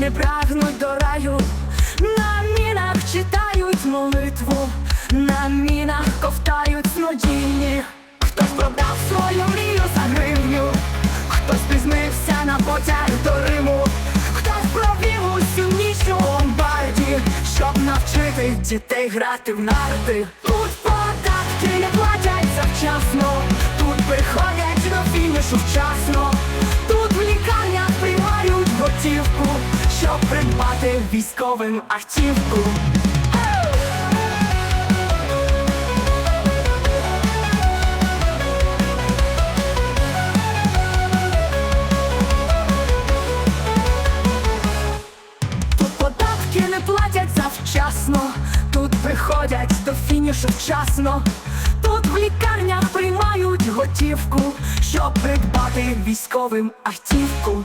не прагнуть до раю, на мінах читають молитву, на мінах ковтають снодійні. Хтось продав свою мрію за гривню, хтось призмився на потяг до Риму, хтось провів усю ніч у ломбарді, щоб навчити дітей грати в нарти. Тут податки не платять завчасно, тут приходять до фінішу вчасно, щоб придбати військовим автівку. Тут податки не платять завчасно, тут приходять до фінішу вчасно, тут в лікарнях приймають готівку, щоб придбати військовим автівку.